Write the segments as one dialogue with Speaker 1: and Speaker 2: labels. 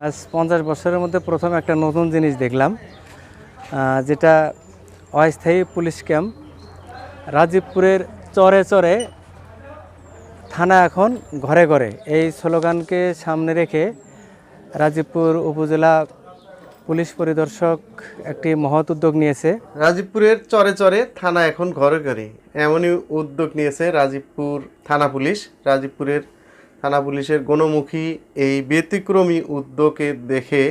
Speaker 1: আজ পঞ্চাশ বছরের মধ্যে প্রথম একটা নতুন জিনিস দেখলাম যেটা অস্থায়ী পুলিশ ক্যাম্প, রাজীবপুরের চরে চরে থানা এখন ঘরে ঘরে। এই স্লোগানকে সামনে রেখে রাজীবপুর উপজেলা পুলিশ পরিদর্শক একটি মহৎ উদ্যোগ নিয়েছে।
Speaker 2: রাজীবপুরের চরে চরে থানা এখন ঘরে ঘরে। এমনই উদ্যোগ নিয়েছে রাজীবপুর থানা পুলিশ। রাজীবপুরের থানা পুলিশের গণমুখী এই ব্যতিক্রমী উদ্যোগে দেখে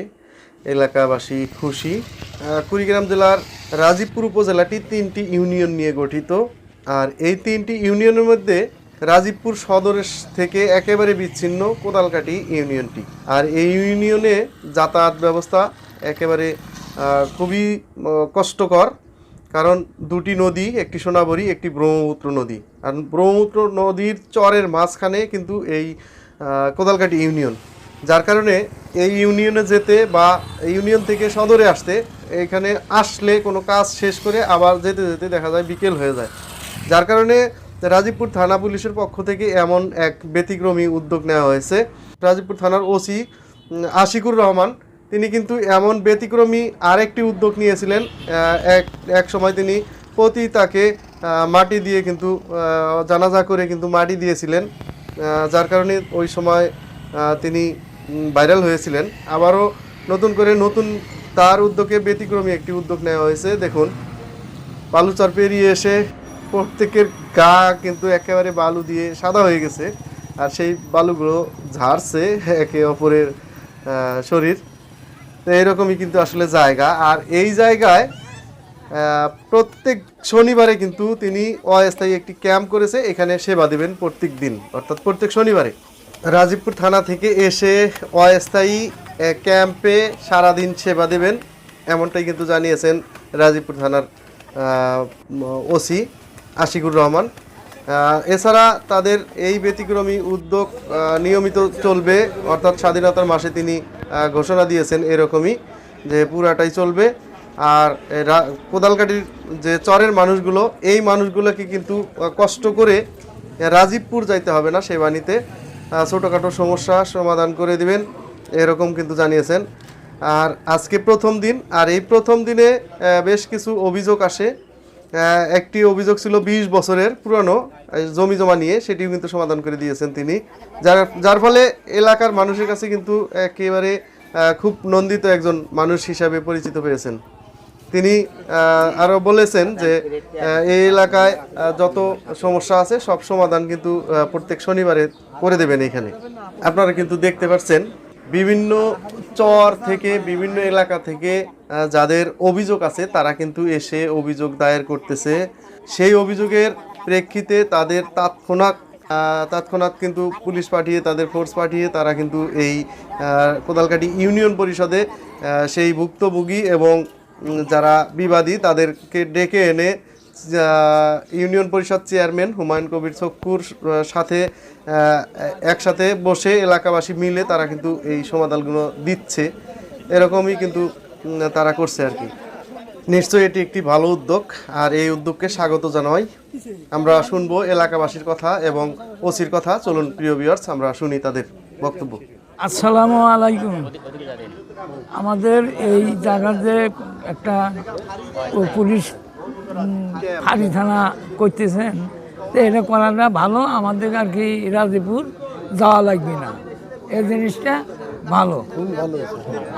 Speaker 2: এলাকাবাসী খুশি। কুড়িগ্রাম জেলার রাজীবপুর উপজেলাটি তিনটি ইউনিয়ন নিয়ে গঠিত। আর এই তিনটি ইউনিয়নের মধ্যে রাজীবপুর সদরের থেকে একেবারে বিচ্ছিন্ন কোদালকাটি ইউনিয়নটি। আর এই ইউনিয়নে যাতায়াত ব্যবস্থা একেবারে খুবই কষ্টকর। কারণ দুটি নদী, একটি সোনাবরী, একটি ব্রহ্মপুত্র নদী। আর ব্রহ্মপুত্র নদীর চরের মাঝখানে কিন্তু এই কোদালকাটি ইউনিয়ন। যার কারণে এই ইউনিয়নে যেতে বা ইউনিয়ন থেকে সদরে আসতে এখানে আসলে কোনো কাজ শেষ করে আবার যেতে যেতে দেখা যায় বিকেল হয়ে যায়। যার কারণে রাজীবপুর থানা পুলিশের পক্ষ থেকে এমন এক ব্যতিক্রমী উদ্যোগ নেওয়া হয়েছে। রাজীবপুর থানার ওসি আশিকুর রহমান তিনি কিন্তু এমন ব্যতিক্রমী আরেকটি উদ্যোগ নিয়েছিলেন এক এক সময় তিনি প্রতি তাকে মাটি দিয়ে কিন্তু জানাজা করে কিন্তু মাটি দিয়েছিলেন যার কারণে ওই সময় তিনি ভাইরাল হয়েছিলেন। আবারও নতুন করে নতুন তার উদ্যোগে ব্যতিক্রমী একটি উদ্যোগ নেওয়া হয়েছে। দেখুন, বালুচর পেরিয়ে এসে প্রত্যেকের গা কিন্তু একেবারে বালু দিয়ে সাদা হয়ে গেছে, আর সেই বালুগুলো ঝাড়ছে একে অপরের শরীর। তো এরকমই কিন্তু আসলে জায়গা। আর এই জায়গায় প্রত্যেক শনিবারে কিন্তু তিনি অস্থায়ী একটি ক্যাম্প করেছে। এখানে সেবা দেবেন প্রত্যেক দিন, অর্থাৎ প্রত্যেক শনিবারে। রাজীবপুর থানা থেকে এসে অস্থায়ী ক্যাম্পে সারাদিন সেবা দেবেন, এমনটাই কিন্তু জানিয়েছেন রাজীবপুর থানার ওসি আশিকুর রহমান। এছাড়া তাদের এই ব্যতিক্রমী উদ্যোগ নিয়মিত চলবে, অর্থাৎ স্বাধীনতার মাসে তিনি ঘোষণা দিয়েছেন এরকমই যে পুরাটাই চলবে। আর কোদালকাটির যে চরের মানুষগুলো এই মানুষগুলোকে কিন্তু কষ্ট করে রাজীবপুর যাইতে হবে না সেবানিতে আহ, ছোটোখাটো সমস্যা সমাধান করে দিবেন এরকম কিন্তু জানিয়েছেন। আর আজকে প্রথম দিন আর এই প্রথম দিনে বেশ কিছু অভিযোগ আসে। একটি অভিযোগ ছিল বিশ বছরের পুরনো জমি জমা নিয়ে, সেটিও কিন্তু সমাধান করে দিয়েছেন তিনি। যার যার ফলে এলাকার মানুষের কাছে কিন্তু একেবারে খুব নন্দিত একজন মানুষ হিসাবে পরিচিত পেয়েছেন। তিনি আরও বলেছেন যে এই এলাকায় যত সমস্যা আছে, সব সমাধান কিন্তু প্রত্যেক শনিবারে করে দেবেন এখানে। আপনারা কিন্তু দেখতে পাচ্ছেন, বিভিন্ন চর থেকে, বিভিন্ন এলাকা থেকে যাদের অভিযোগ আছে, তারা কিন্তু এসে অভিযোগ দায়ের করতেছে। সেই অভিযোগের প্রেক্ষিতে তাদের তাৎক্ষণাৎ তৎক্ষণাৎ কিন্তু পুলিশ পাঠিয়ে, তাদের ফোর্স পাঠিয়ে তারা কিন্তু এই কোদালকাটি ইউনিয়ন পরিষদে সেই ভুক্তভোগী এবং যারা বিবাদী, তাদেরকে ডেকে এনে ইউনিয়ন পরিষদ চেয়ারম্যান হুমায়ুন কবির চক্কুর সাথে একসাথে বসে এলাকাবাসী মিলে তারা কিন্তু এই সমাধানগুলো দিচ্ছে। এরকমই কিন্তু তারা করছে আর কি। নিশ্চয়ই এটি একটি ভালো উদ্যোগ, আর এই উদ্যোগকে স্বাগত জানাই। আমরা শুনব এলাকাবাসীর কথা এবং ওসির কথা। চলুন, প্রিয় ভিউয়ার্স আমরা শুনি তাদের বক্তব্য।
Speaker 3: আসসালামু আলাইকুম। আমাদের এই জায়গাতে একটা পুলিশ ফাঁড়ি থানা করতেছেন তো এটা করাটা ভালো। আমাদের আর কি রাজীপুর যাওয়া লাগবে না। এই জিনিসটা ভালো।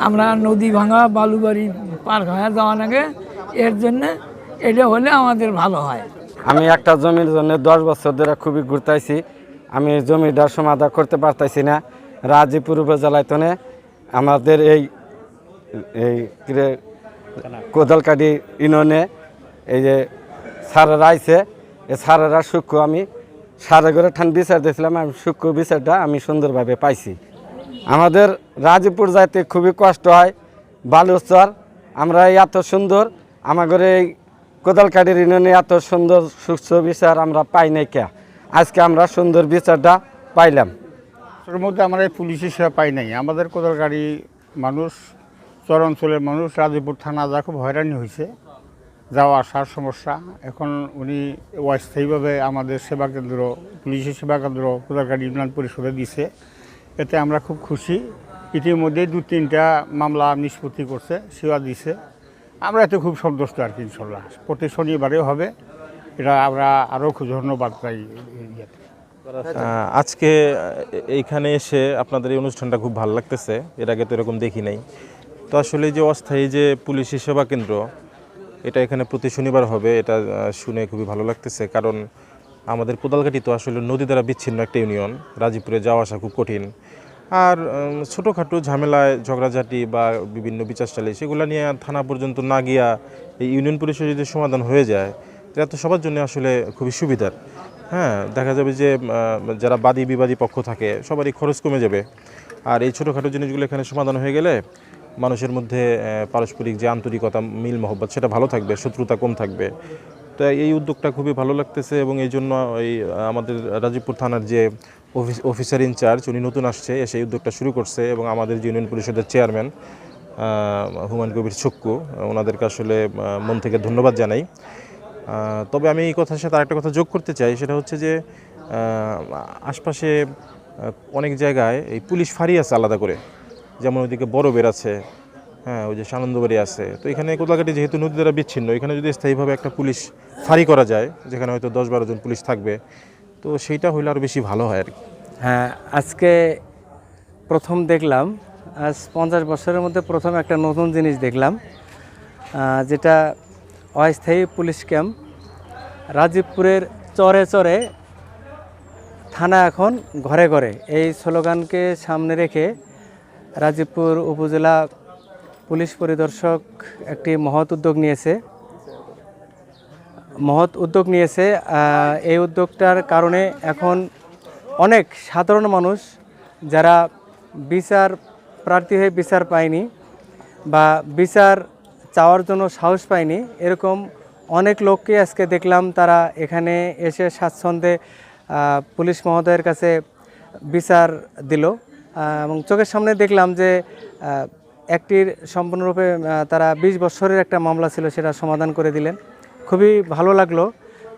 Speaker 3: আমরা নদী ভাঙা, বালুবাড়ি পার হয়ে যাওয়া লাগে এর জন্য এটা হলে আমাদের ভালো হয়।
Speaker 4: আমি একটা জমির জন্য দশ বছর ধরে খুবই ঘুরতেছি আমি জমিটার সমাধান করতে পারতেছি না। রাজীপুর উপজেলায় তনে আমাদের এই এই কোদালকাটি ইউনিয়নে এই যে সারেরা আইছে এই সারেরা সূক্ষ্ম আমি, সারে করে ঠান বিচার দিয়েছিলাম, আমি সূক্ষ্ম বিচারটা আমি সুন্দরভাবে পাইছি। আমাদের রাজীপুর যাইতে খুবই কষ্ট হয়। বালুচর, আমরা এত সুন্দর আমাদের এই কোদালকাটির ইউনিয়নে এত সুন্দর সুস্থ বিচার আমরা পাই নাই কে? আজকে আমরা সুন্দর বিচারটা পাইলাম।
Speaker 5: এর মধ্যে আমরা এই পুলিশের সেবা পাই নাই। আমাদের কোদালগাড়ি মানুষ, চর অঞ্চলের মানুষ রাজীপুর থানা যা খুব হয়রানি হয়েছে যাওয়া আসার সমস্যা। এখন উনি অস্থায়ীভাবে আমাদের সেবা কেন্দ্র পুলিশের সেবা কেন্দ্র কোদালগাড়ি ইউনিয়ন পরিষদে দিছে। এতে আমরা খুব খুশি। ইতিমধ্যে দু তিনটা মামলা নিষ্পত্তি করছে সেবা দিছে। আমরা এতে খুব সন্তুষ্ট আর কি, ইনশাল্লাহ। প্রতি শনিবারেও হবে। এটা আমরা আরও ধন্যবাদ পাই
Speaker 6: আজকে এইখানে এসে আপনাদের এই অনুষ্ঠানটা খুব ভালো লাগতেছে। এর আগে তো এরকম দেখি নাই। তো আসলে যে অস্থায়ী যে পুলিশি সেবা কেন্দ্র, এটা এখানে প্রতি শনিবার হবে। এটা শুনে খুবই ভালো লাগতেছে। কারণ আমাদের কোদালঘাটি তো আসলে নদী দ্বারা বিচ্ছিন্ন একটা ইউনিয়ন। রাজীবপুরে যাওয়া আসা খুব কঠিন। আর ছোটোখাটো ঝামেলায়, ঝগড়াঝাটি বা বিভিন্ন বিচারশালী, সেগুলো নিয়ে থানা পর্যন্ত না গিয়া এই ইউনিয়ন পরিষদে যদি সমাধান হয়ে যায়, এটা তো সবার জন্য আসলে খুবই সুবিধার। হ্যাঁ দেখা যাবে যে যারা বাদী বিবাদী পক্ষ থাকে, সবারই খরচ কমে যাবে। আর এই ছোটোখাটো জিনিসগুলো এখানে সমাধান হয়ে গেলে মানুষের মধ্যে পারস্পরিক যে আন্তরিকতা, মিল মহব্বত, সেটা ভালো থাকবে, শত্রুতা কম থাকবে। তো এই উদ্যোগটা খুবই ভালো লাগতেছে এবং এই জন্য এই, আমাদের রাজীবপুর থানার যে অফিস, অফিসার ইনচার্জ উনি নতুন আসছে, এসে এই উদ্যোগটা শুরু করছে এবং আমাদের ইউনিয়ন পরিষদের চেয়ারম্যান হুমায়ুন কবির ছক্কু, ওনাদেরকে আসলে মন থেকে ধন্যবাদ জানাই। তবে আমি এই কথার সাথে আরেকটা কথা যোগ করতে চাই, সেটা হচ্ছে যে আশপাশে অনেক জায়গায় এই পুলিশ ফাঁড়ি আছে আলাদা করে। যেমন ওইদিকে বড় বের আছে হ্যাঁ ওই যে সানন্দবাড়ি আছে। তো এখানে কোদাঘাটি যেহেতু নদী দ্বারা বিচ্ছিন্ন, এখানে যদি স্থায়ীভাবে একটা পুলিশ ফাঁড়ি করা যায়, যেখানে হয়তো দশ বারো জন পুলিশ থাকবে, তো সেইটা হইলে আরও বেশি ভালো হয় আর কি।
Speaker 1: হ্যাঁ আজকে প্রথম দেখলাম, আজ পঞ্চাশ বছরের মধ্যে প্রথম একটা নতুন জিনিস দেখলাম যেটা অস্থায়ী পুলিশ ক্যাম্প, রাজীবপুরের চরে চরে থানা এখন ঘরে ঘরে। এই স্লোগানকে সামনে রেখে রাজীবপুর উপজেলা পুলিশ পরিদর্শক একটি মহৎ উদ্যোগ নিয়েছে। মহৎ উদ্যোগ নিয়েছে এই উদ্যোগটার কারণে এখন অনেক সাধারণ মানুষ যারা বিচার প্রার্থী হয়ে বিচার পায়নি বা বিচার চাওয়ার জন্য সাহস পায়নি, এরকম অনেক লোককে আজকে দেখলাম তারা এখানে এসে স্বাচ্ছন্দ্যে পুলিশ মহোদয়ের কাছে বিচার দিল এবং চোখের সামনে দেখলাম যে একটির সম্পূর্ণরূপে তারা বিশ বছরের একটা মামলা ছিল সেটা সমাধান করে দিলেন। খুবই ভালো লাগল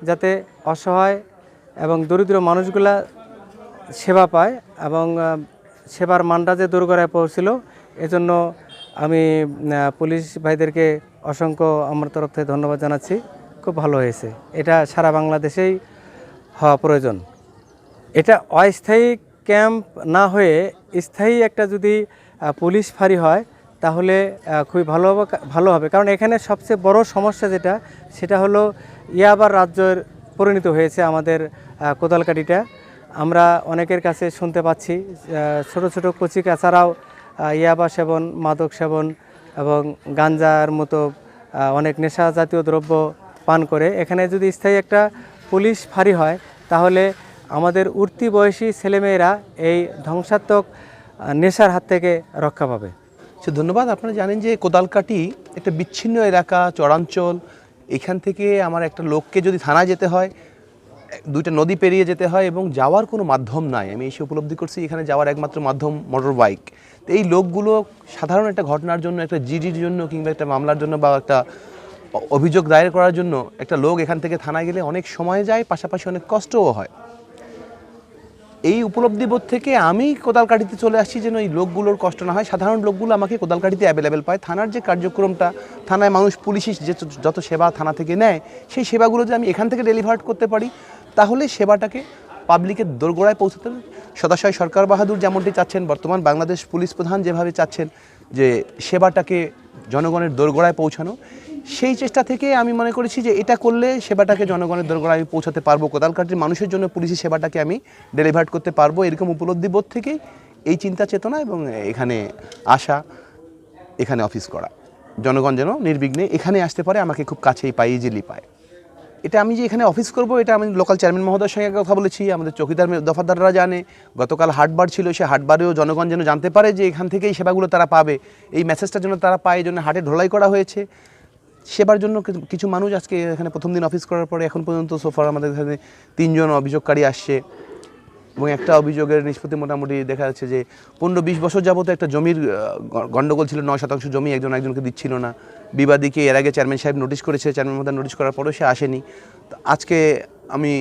Speaker 1: যাতে অসহায় এবং দরিদ্র মানুষগুলা সেবা পায় এবং সেবার মানটা যে দোরগোড়ায় পৌঁছিল, এজন্য আমি পুলিশ ভাইদেরকে অসংখ্য আমার তরফ থেকে ধন্যবাদ জানাচ্ছি। খুব ভালো হয়েছে। এটা সারা বাংলাদেশেই হওয়া প্রয়োজন। এটা অস্থায়ী ক্যাম্প না হয়ে স্থায়ী একটা যদি পুলিশ ফাঁড়ি হয় তাহলে খুবই ভালো হবে ভালো হবে। কারণ এখানে সবচেয়ে বড় সমস্যা যেটা সেটা হলো ইয়াবার রাজ্যের পরিণত হয়েছে আমাদের আহ, কোদালকাঠিটা। আমরা অনেকের কাছে শুনতে পাচ্ছি ছোট ছোট কচি আহ, ইয়াবা সেবন মাদক সেবন এবং গাঞ্জার মতো অনেক নেশা জাতীয় দ্রব্য পান করে। এখানে যদি স্থায়ী একটা পুলিশ ফাঁড়ি হয় তাহলে আমাদের উঠতি বয়সী ছেলেমেয়েরা এই ধ্বংসাত্মক নেশার হাত থেকে রক্ষা পাবে।
Speaker 7: সে ধন্যবাদ। আপনারা জানেন যে কোদালকাটি একটা বিচ্ছিন্ন এলাকা, চরাঞ্চল। এখান থেকে আমার একটা লোককে যদি থানায় যেতে হয়, দুইটা নদী পেরিয়ে যেতে হয় এবং যাওয়ার কোনো মাধ্যম নাই। আমি এসে উপলব্ধি করছি এখানে যাওয়ার একমাত্র মাধ্যম মোটর বাইক তো এই লোকগুলো সাধারণ একটা ঘটনার জন্য, একটা জিডির জন্য কিংবা একটা মামলার জন্য বা একটা অভিযোগ দায়ের করার জন্য একটা লোক এখান থেকে থানায় গেলে অনেক সময় যায়, পাশাপাশি অনেক কষ্টও হয়। এই উপলব্ধিবোধ থেকে আমি কোদালকাঠিতে চলে আসছি যেন এই লোকগুলোর কষ্ট না হয়। সাধারণ লোকগুলো আমাকে কোদালকাঠিতে অ্যাভেলেবেল পায়। থানার যে কার্যক্রমটা, থানায় মানুষ পুলিশই যে যত সেবা থানা থেকে নেয়, সেই সেবাগুলো যদি আমি এখান থেকে ডেলিভার করতে পারি, তাহলে সেবাটাকে পাবলিকের দোরগোড়ায় পৌঁছাতে সদাশয় সরকার বাহাদুর যেমনটি চাচ্ছেন, বর্তমান বাংলাদেশ পুলিশ প্রধান যেভাবে চাচ্ছেন যে সেবাটাকে জনগণের দোরগোড়ায় পৌঁছানো সেই চেষ্টা থেকে আমি মনে করেছি যে এটা করলে সেবাটাকে জনগণের দরকার আমি পৌঁছাতে পারব। কোদালকাটির মানুষের জন্য পুলিশি সেবাটাকে আমি ডেলিভার করতে পারব। এরকম উপলব্ধি বোধ থেকেই এই চিন্তা চেতনা এবং এখানে আসা এখানে অফিস করা। জনগণ যেন নির্বিঘ্নে এখানে আসতে পারে, আমাকে খুব কাছেই পাই ইজিলি পায়। এটা আমি যে এখানে অফিস করব, এটা আমি লোকাল চেয়ারম্যান মহোদয়ের সঙ্গে কথা বলেছি। আমাদের চৌকিদার দফাদাররা জানে, গতকাল হাটবার ছিল, সে হাটবারেও জনগণ যেন জানতে পারে যে এখান থেকেই সেবাগুলো তারা পাবে। এই মেসেজটা যেন তারা পায়, এই জন্য হাটে ঢোলাই করা হয়েছে। সেবার জন্য কিছু- মানুষ আজকে এখানে প্রথম দিন অফিস করার পরে এখন পর্যন্ত সোফার আমাদের এখানে তিনজন অভিযোগকারী আসছে। এবং একটা অভিযোগের নিষ্পত্তি মোটামুটি দেখা যাচ্ছে যে পনেরো বিশ বছর যাবত একটা জমির গণ্ডগোল ছিল, নয় শতাংশ জমি একজন একজনকে দিচ্ছিল না। বিবাদীকে এর আগে চেয়ারম্যান সাহেব নোটিশ করেছে চেয়ারম্যান মহোদয় নোটিশ করার পরেও সে আসেনি। আজকে আমি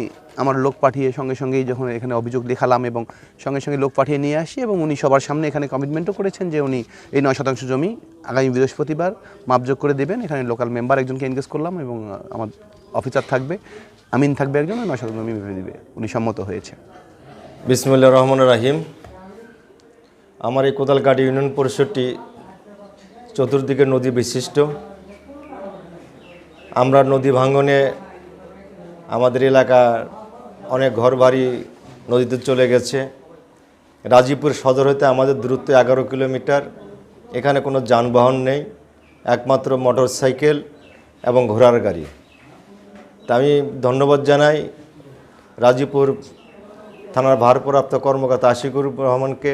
Speaker 7: আমার লোক পাঠিয়ে সঙ্গে সঙ্গেই যখন এখানে অভিযোগ দেখালাম এবং সঙ্গে সঙ্গে লোক পাঠিয়ে নিয়ে আসি এবং উনি সবার সামনে এখানে কমিটমেন্টও করেছেন যে উনি এই নয় শতাংশ জমি আগামী বৃহস্পতিবার মাপযোগ করে দেবেন। এখানে লোকাল মেম্বার একজনকে এনগেজ করলাম এবং আমার অফিসার থাকবে, আমিন থাকবে একজন, নয় শতাংশ জমি ভেবে দিবে। উনি সম্মত হয়েছে।
Speaker 8: বিসমুল্লাহ রহমান রাহিম। আমার এই কোদালকাটি ইউনিয়ন পরিষদটি চতুর্দিকে নদী বিশিষ্ট। আমরা নদী ভাঙনে আমাদের অনেক ঘরবাড়ি নদীতে চলে গেছে। রাজীপুর সদর হতে আমাদের দূরত্ব এগারো কিলোমিটার। এখানে কোনো যানবাহন নেই, একমাত্র মোটর সাইকেল এবং ঘোড়ার গাড়ি। তা আমি ধন্যবাদ জানাই রাজীপুর থানার ভারপ্রাপ্ত কর্মকর্তা আশিকুর রহমানকে।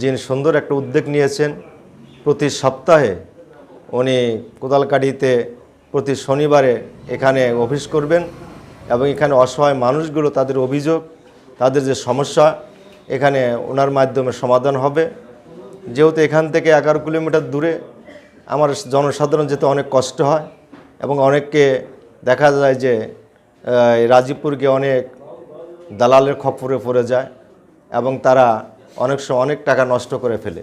Speaker 8: যিনি সুন্দর একটা উদ্যোগ নিয়েছেন। প্রতি সপ্তাহে উনি কোদালকাঠিতে প্রতি শনিবারে এখানে অফিস করবেন। এবং এখানে অসহায় মানুষগুলো, তাদের অভিযোগ, তাদের যে সমস্যা, এখানে ওনার মাধ্যমে সমাধান হবে। যেহেতু এখান থেকে এগারো কিলোমিটার দূরে আমার জনসাধারণ যেতে অনেক কষ্ট হয় এবং অনেককে দেখা যায় যে এই রাজীবপুরকে অনেক দালালের খপ্পরে পড়ে যায় এবং তারা অনেক সময় অনেক টাকা নষ্ট করে ফেলে।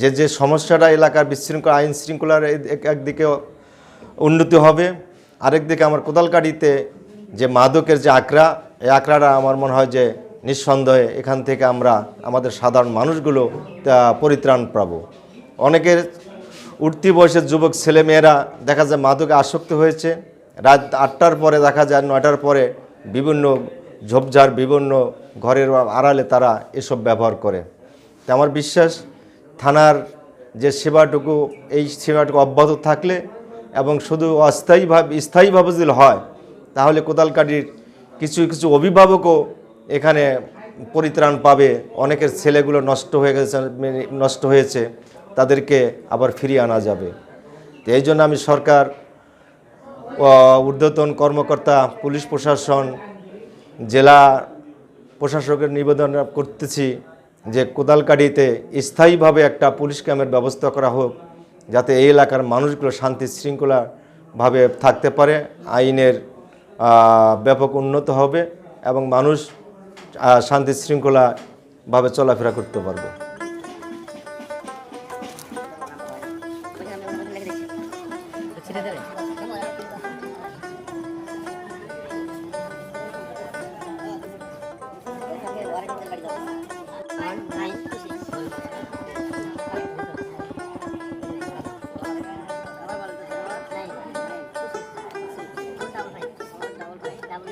Speaker 8: যে যে সমস্যাটা এলাকার বিশৃঙ্খলা, আইন শৃঙ্খলার একদিকে উন্নতি হবে, আরেকদিকে আমার কোদালকাটিতে যে মাদকের যে আঁকড়া, এই আঁকড়াটা আমার মনে হয় যে নিঃসন্দেহে এখান থেকে আমরা আমাদের সাধারণ মানুষগুলো পরিত্রাণ পাবো। অনেকের উঠতি বয়সের যুবক ছেলেমেয়েরা দেখা যায় মাদকে আসক্ত হয়েছে। রাত আটটার পরে দেখা যায় নয়টার পরে বিভিন্ন ঝোপঝাড়, বিভিন্ন ঘরের আড়ালে তারা এসব ব্যবহার করে। তা আমার বিশ্বাস, থানার যে সেবাটুকু, এই সেবাটুকু অব্যাহত থাকলে এবং শুধু অস্থায়ীভাবে, স্থায়ীভাবে যদি হয় তাহলে কোদালকাটির কিছু কিছু অভিভাবকও এখানে পরিত্রাণ পাবে। অনেকের ছেলেগুলো নষ্ট হয়ে গেছে নষ্ট হয়েছে, তাদেরকে আবার ফিরিয়ে আনা যাবে। তো এই জন্য আমি সরকার ঊর্ধ্বতন কর্মকর্তা, পুলিশ প্রশাসন, জেলা প্রশাসকের নিবেদন করতেছি যে কোদালকাটিতে স্থায়ীভাবে একটা পুলিশ ক্যাম্পের ব্যবস্থা করা হোক, যাতে এই এলাকার মানুষগুলো শান্তি শৃঙ্খলাভাবে থাকতে পারে, আইনের ব্যাপক উন্নত হবে এবং মানুষ শান্তি শৃঙ্খলাভাবে চলাফেরা করতে পারবে।
Speaker 9: ছেড়ে nine,